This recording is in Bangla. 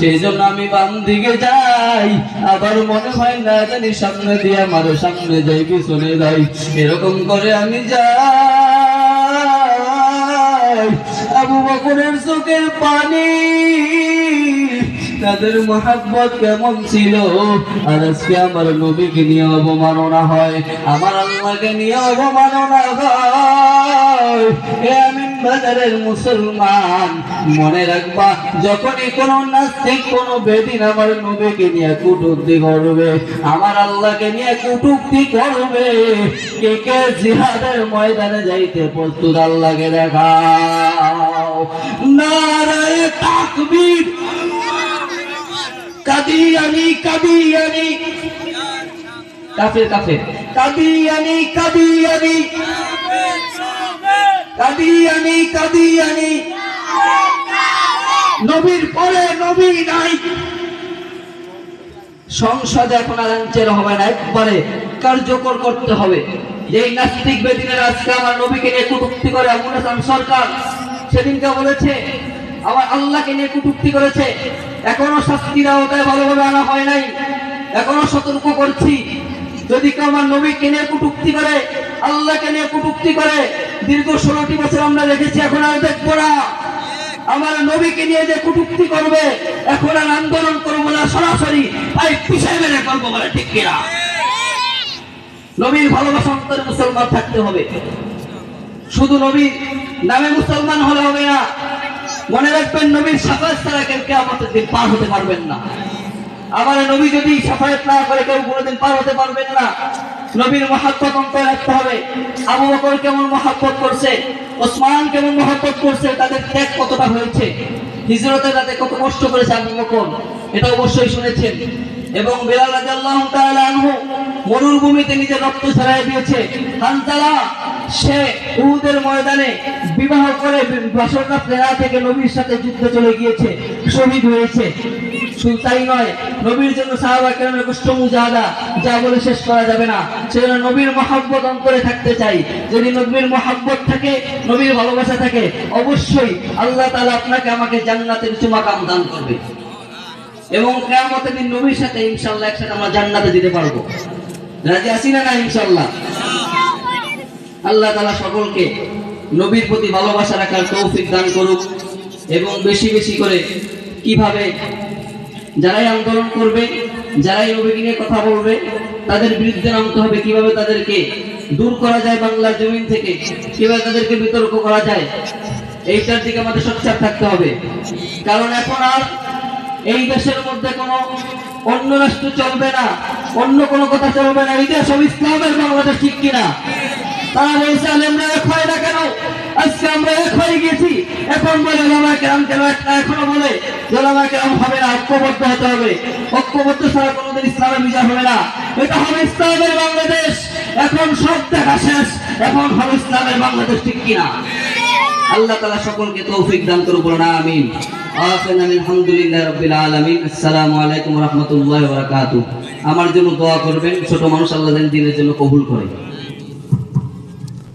সেই জন্য আমি বাম দিকে যাই। আবার মনে হয় না জানি সামনে দিয়ে আমার সামনে যাই, পিছনে যাই। এরকম করে আমি যাই। আবু বকরের চোখের পানি, তাদের মোহাব্বত কেমন ছিল? আর আজকে আমার নবীকে নিয়ে অবমাননা হয়, আমার আল্লাহকে নিয়ে অবমাননা হয়। এ আমিন বাজারের মুসলমান, মনে রাখবা, যখনই কোনো নাস্তিক, কোনো বেদিন আমার নবীকে নিয়ে কুটুক্তি করবে, আমার আল্লাহকে নিয়ে কুটুক্তি করবে, কে কে জিহাদের ময়দানে যাইতে প্রস্তুত আল্লাহকে দেখাও। নারায় তাকবীর। কাদিয়ানি কাদিয়ানি। কাফের কাফের। কাদিয়ানি কাদিয়ানি। কাদিয়ানি কাদিয়ানি। নবীর পরে নবী নাই। সংসদে এখন আলাঞ্চের হবে না, একবারে কার্যকর করতে হবে। এই নাস্তিক বেদিনের আজকে আমার নবীকে নিয়ে কুটুক্তি করে আবুল হাসান সরকার সেদিনকে বলেছে, আমার আল্লাহকে নিয়ে কুটুক্তি করেছে, এখনও শাস্তির আওতায় ভালোভাবে আনা হয় নাই, এখনও সতর্ক করছি। যদি কেউ আমার নবীকে নিয়ে কুটুক্তি করে আল্লাহকে নিয়ে কুটুক্তি করে? দীর্ঘ ষোলোটি বছর আমরা রেখেছি এখন আর দেখব না। আমার নবীকে নিয়ে যে কুটুক্তি করবে, এখন আর আন্দোলন করব না, সরাসরি পিছাই মেরে করব বলে, ঠিক কিনা নবীর ভালোবাসা অন্তরে মুসলমান থাকতে হবে। শুধু নবীর নামে মুসলমান হলে হবে না। মনে রাখবেন, নবীর সাফায়াত ছাড়া কেউ কেয়ামতের দিন পার হতে পারবেন না। আমার নবী যদি সাফায়াত না করে, কেউ কোনোদিন পার হতে পারবেন না। নবীর মহাব্বত অন্তরে রাখতে হবে। আবু বকর কেমন মহাব্বত করছে? ওসমান কেমন মহাব্বত করছে? তাদের ত্যাগ কতটা হয়েছে? হিজরতে তাদের কত কষ্ট করেছে আবু বকর? এটা অবশ্যই শুনেছেন। এবং বিলাল রাদিয়াল্লাহু মরুভূমিতে নিজের রক্ত ছড়াই দিয়েছে। হানজালা, সে উহুদের ময়দানে বিবাহ করে বাসরটা প্রেরণা থেকে নবীর সাথে যুদ্ধে চলে গিয়েছে, শহীদ হয়েছে। শুধু তাই নয়, নবীর জন্য সাহাবা কেরামের কষ্ট মুজাহাদা, যা বলে শেষ করা যাবে না। সেজন্য নবীর মহাব্বত অন্তরে থাকতে চাই। যদি নবীর মহাব্বত থাকে, নবীর ভালোবাসা থাকে, অবশ্যই আল্লাহ তাআলা আপনাকে আমাকে জান্নাতের চুমাকাম দান করবে। এবং কেয়ামতের দিন নবীর সাথে ইনশাল্লাহ একসাথে আমরা জান্নাতে যেতে পারব। রাজি আছি না না ইনশাল্লাহ আল্লাহ তালা সকলকে নবীর প্রতি ভালোবাসা রাখার তৌফিক দান করুক এবং বেশি বেশি করে কীভাবে যারাই আন্দোলন করবে, যারাই নবীকে নিয়ে কথা বলবে, তাদের বিরুদ্ধে নামতে হবে। কীভাবে তাদেরকে দূর করা যায় বাংলার জমিন থেকে? কীভাবে তাদেরকে বিতর্ক করা যায়? এইটার দিকে আমাদের সোচ্চার থাকতে হবে। কারণ এখন আর এই দেশের মধ্যে কোনো অন্য রাষ্ট্র চলবে না, অন্য কোনো কথা চলবে না। এই দেশ সব ইসলামের বাংলাদেশ, ঠিক কিনা? তারা বলছে আমরা এক হয় না কেন? আজকে আমরা এক হয়ে গেছি এখন বলে এখনও বলে হবে না, ঐক্যবদ্ধ হতে হবে। ঐক্যবদ্ধ ছাড়া কোনোদিন ইসলামের বিজয় হবে না। এটা হবে ইসলামের বাংলাদেশ। এখন সব দেখা শেষ। এখন হবে ইসলামের বাংলাদেশ ঠিক কিনা? আল্লাহ তালা সকলকে তৌফিক দান করুক বলুন, আমিন। আলহামদুলিল্লাহ রাব্বিল আলামিন। আসসালামু আলাইকুম রাহমাতুল্লাহি আমার জন্য দোয়া করবেন, ছোট মানুষ আল্লাহ দিনের জন্য কবুল করে।